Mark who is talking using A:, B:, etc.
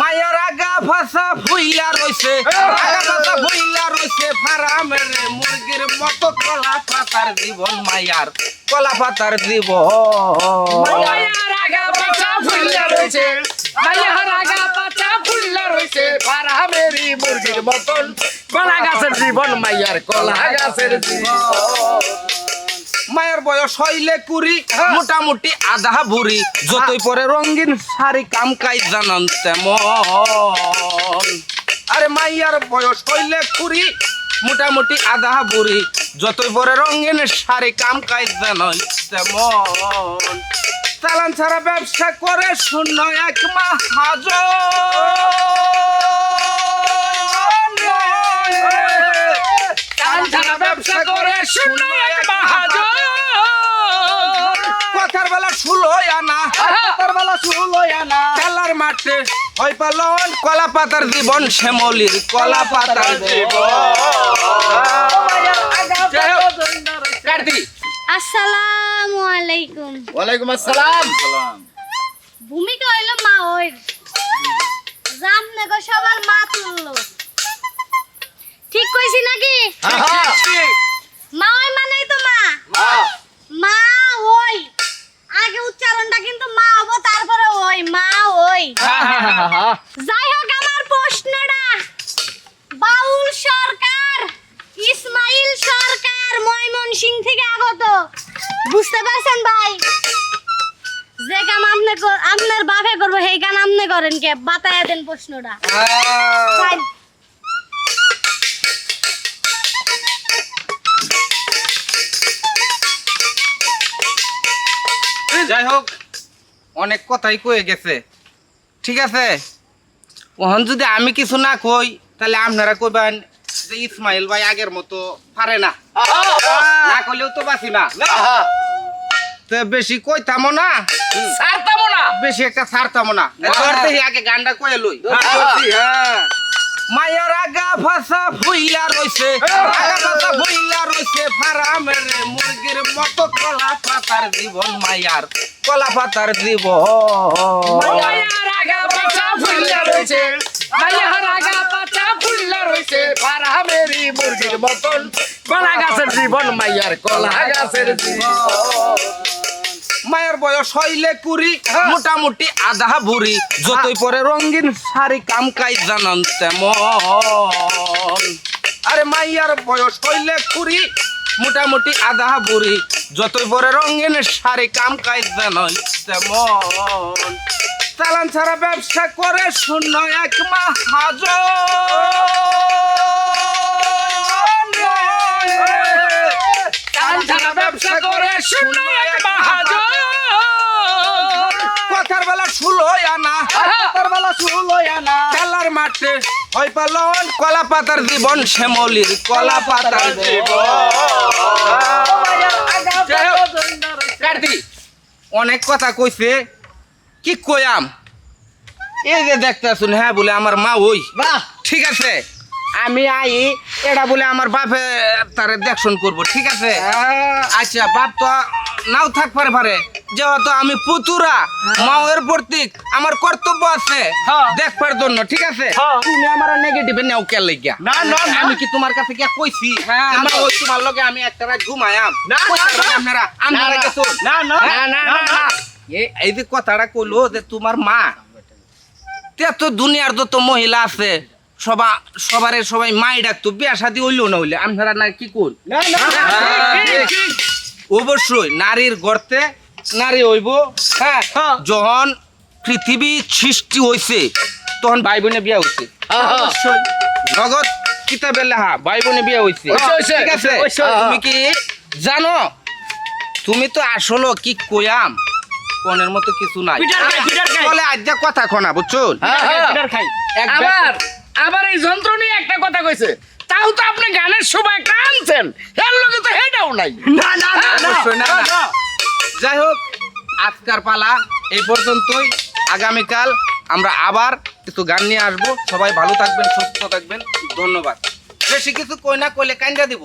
A: মায়ের আগা ফাঁসা ফুইলা রইছে আগা ফাঁসা ফুইলা রইছে ফারামের মুরগির মতো কলা পাতার জীবন মায়ার কলা পাতার জীবন।
B: মায়ার আগা পাতা ফুল্লা রয়েছে মায়ার আগা পাতা ফুল্লা রয়েছে ফারামেরি মুরগির মতন কলা গাছের জীবন মায়ার কলা গাছের জীবন।
A: মায়ের বয়স হইলে কুড়ি মোটামুটি আধা বুড়ি যতই পরে রঙিন শাড়ি কাম কাজ জানান তেমন। আরে মাইয়ার বয়স হইলে কুড়ি, মোটামুটি আধা বুড়ি যতই পরে রঙিন শাড়ি কাম কাজ জানাই তেমন। চালান ছাড়া ব্যবসা করে শূন্য এক মাহাজন। কথার বেলা ষোলোই আনা কথার বেলা ষোলোই আনা খেলার মাঠে হয় পালন কলা পাতার জীবন শ্যামলির কলা পাতার
C: আসসালামু আলাইকুম।
B: ওয়ালাইকুম আসসালাম।
C: ভূমিকা হইল মা ওই জামনে গো সবার মা তুললো। ঠিক কইছি নাকি মা ওই মানেই তো মা মা ওই আগে উচ্চারণটা কিন্তু মা হব তারপরে ওই মা ওই যাই হোক আমার প্রশ্নটা বাউল সরকার ইসমাইল সরকার ময়মনসিং থেকে আগত বুঝতে পারছেন ভাই যে কাম আপনি কর- আপনার বাপে করব সেই কাম আপনি করেন কে? বাতায়া দেন প্রশ্নটা। যাই।
A: হোক অনেক কথাই কয়ে গেছে। ঠিক আছে? ওহন যদি আমি কিছু না কই তাহলে আপনারা কইবেন যে ইসমাইল ভাই আগের মতো পারে না। না করলেও তো বাসি না। তো বেশি কইতামও না। বেশি একটা ছাড়তাম না। ধরতে আগে গানটা কয়ে লই। মায়ের আগা ফাঁসা ফুইলা রইছে। আগা ফাঁসা ফুইলা রইছে। ফারামের মুরগির মতো কলা পাতার জীবন মায়ার কলা পাতার জীবন।
B: মায়ার আগা পাতা ফুল্লা রয়েছে মায়ার আগা পাতা ফুল্লা রয়েছে ফারামেরি মুরগির মতন কলা গাছের জীবন মায়ার কলা গাছের জীবন।
A: মায়ের বয়স হইলে কুড়ি মোটামুটি আধা বুড়ি যতই পরে রঙিন শাড়ি কাম কাজ জানান তেমন। আরে মাইয়ার বয়স হইলে কুড়ি মোটামুটি আধা বুড়ি যতই পরে রঙিন শাড়ি কাম কাজ জানাই তেমন। চালান ছাড়া ব্যবসা করে শূন্য এক মাহাজন। কথার বেলা ষোলোই আনা কথার বেলা ষোলোই আনা খেলার মাঠে হয় পালন কলা পাতার জীবন শ্যামলির কলা পাতার জীবন। অনেক কথা কইছে কি কয়াম এই যে দেখতে শুন হ্যাঁ বলে আমার মা ওই।
B: বাহ!
A: ঠিক আছে? আমি আই এটা বলে আমার বাপে তারে দেখশন করব ঠিক আছে? আচ্ছা বাপ তো নাও থাক পারে পারে। যেহেতু আমি পুতুরা মায়ের প্রতীক আমার কর্তব্য আছে
B: হ্যাঁ।
A: দেখবার জন্য ঠিক আছে
B: হ্যাঁ।
A: তুমি আমার নেগেটিভে নেও কে লাগিয়া
B: না, না।
A: আমি কি তোমার কাছে গিয়া কইছি
B: হ্যাঁ,
A: আমার ওই তোমার লগে আমি একটা রাত ঘুমায়াম
B: না।
A: আপনারা আপনারা
B: না, না।
A: কিছু
B: না, না,
A: হ্যাঁ?
B: না, না, না।
A: এই যে কথাটা কইলো যে তোমার মা তে তো দুনিয়ার যত মহিলা আছে সবা সবারে সবাই মাই ডাকতো বিয়া শাদি হইল না হইলে আপনারা না কি কোন। অবশ্যই নারীর গর্তে নারী হইব হ্যাঁ?
B: হ্যাঁ।
A: যখন পৃথিবী সৃষ্টি হইছে তখন ভাই বোনে বিয়া হইছে।
B: অবশ্যই।
A: নগদ কিতাবে লেখা ভাই বোনে বিয়া হইছে। ঠিক আছে। তুমি কি জানো তুমি তো আসলো কি কয়াম কোনের মতো কিছু নাই। বলে আজ্ঞা কথা খনা বুঝছ?
B: আবার আবার এই যন্ত্র নিয়ে একটা কথা কইছে। তাও তো আপনি গানের সময় কানছেন এর লোকে তো হেটাও নাই। না না।
A: না, না। যাই হোক আজকার পালা এই পর্যন্তই। আগামীকাল আমরা আবার কিছু গান নিয়ে আসব। সবাই ভালো থাকবেন, সুস্থ থাকবেন। ধন্যবাদ। বেশি কিছু কই না, কইলে কান্দা দিব।